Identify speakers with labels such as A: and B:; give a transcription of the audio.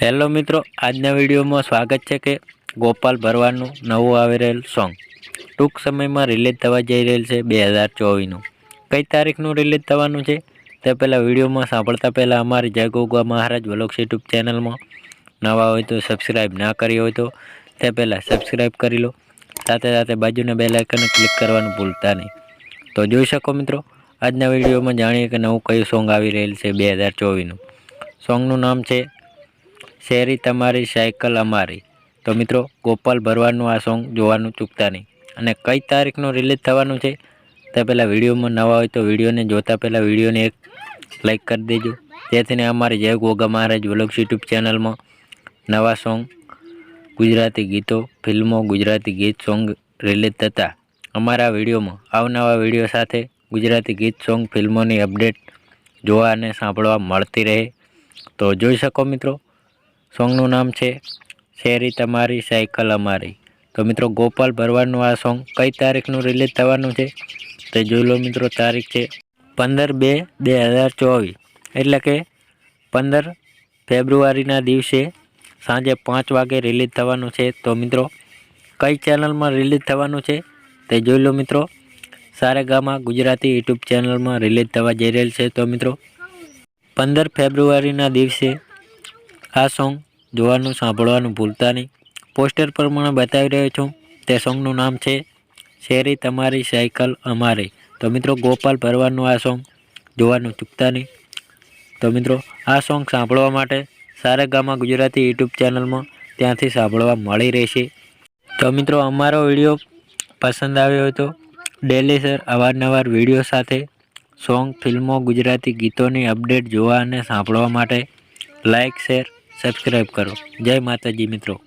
A: Hello મિત્રો, આજના વિડીયોમાં સ્વાગત છે કે ગોપાલ ભરવાડનું નવું આવી રહેલ સોંગ. ટૂંક સમયમાં રિલીઝ થવા જઈ રહેલ છે બે હજાર ચોવીસનું. કઈ તારીખનું રિલીઝ થવાનું છે તે પહેલાં વિડીયોમાં સાંભળતા પહેલાં અમારી જય ગોગા મહારાજ વ્લોગ્સ યુટ્યુબ ચેનલમાં નવા હોય તો સબસ્ક્રાઈબ ના કરી હોય તો તે પહેલાં સબસ્ક્રાઈબ કરી લો. સાથે સાથે બાજુના બે આઇકન ક્લિક કરવાનું ભૂલતા નહીં. તો જોઈ શકો મિત્રો, આજના વિડીયોમાં જાણીએ કે નવું કયું સોંગ આવી રહેલ છે બે હજાર ચોવીસનું. સોંગનું નામ છે શેરી તમારી, સાયકલ અમારી. તો મિત્રો, ગોપાલ ભરવાડનું આ સોંગ જોવાનું ચૂકતા નહીં. અને કઈ તારીખનું રિલીઝ થવાનું છે, તે પહેલાં વિડીયોમાં નવા હોય તો વિડીયોને જોતા પહેલાં વિડીયોને એક લાઈક કરી દેજો. જેથીને અમારી જય ગોગા મહારાજ વ્લોગ્સ યુટ્યુબ ચેનલમાં નવા સોંગ, ગુજરાતી ગીતો, ફિલ્મો, ગુજરાતી ગીત સોંગ રિલીઝ થતાં. અમારા વિડીયોમાં આવનવા વીડિયો સાથે ગુજરાતી ગીત સોંગ, ફિલ્મોની અપડેટ જોવા અને સાંભળવા મળતી રહે. તો જોઈ શકો મિત્રો સોંગનું નામ છે શેરી તમારી સાયકલ અમારી. તો મિત્રો ગોપાલ ભરવાડનું આ સોંગ કઈ તારીખનું રિલીઝ થવાનું છે? તો જોઈ લો મિત્રો તારીખ છે પંદર બે બે હજાર ચોવીસ. એટલે કે પંદર ફેબ્રુઆરીના દિવસે સાંજે પાંચ વાગે રિલીઝ થવાનું છે. તો મિત્રો કઈ ચેનલમાં રિલીઝ થવાનું છે? તે જોઈ લો મિત્રો સારેગામાં ગુજરાતી યુટ્યુબ ચેનલમાં રિલીઝ થવા જઈ રહેલ છે. તો મિત્રો પંદર ફેબ્રુઆરીના દિવસે આ સોંગ જોવાનું સાંભળવાનું ભૂલતા નહીં. પોસ્ટર પર મને બતાવી રહ્યો છું. તે સોંગનું નામ છે શેરી તમારી સાયકલ અમારી. તો મિત્રો ગોપાલ ભરવાડનું આ સોંગ જોવાનું ચૂકતા નહીં. તો મિત્રો આ સોંગ સાંભળવા માટે સારેગામા ગુજરાતી યુટ્યુબ ચેનલમાં ત્યાંથી સાંભળવા મળી રહેશે. તો મિત્રો અમારો વીડિયો પસંદ આવ્યો હોય તો ડેલી સર અવારનવાર વીડિયો સાથે સોંગ, ફિલ્મો, ગુજરાતી ગીતોની અપડેટ જોવા અને સાંભળવા માટે લાઇક શેર સબસ્ક્રાઈબ કરો. જય માતાજી મિત્રો.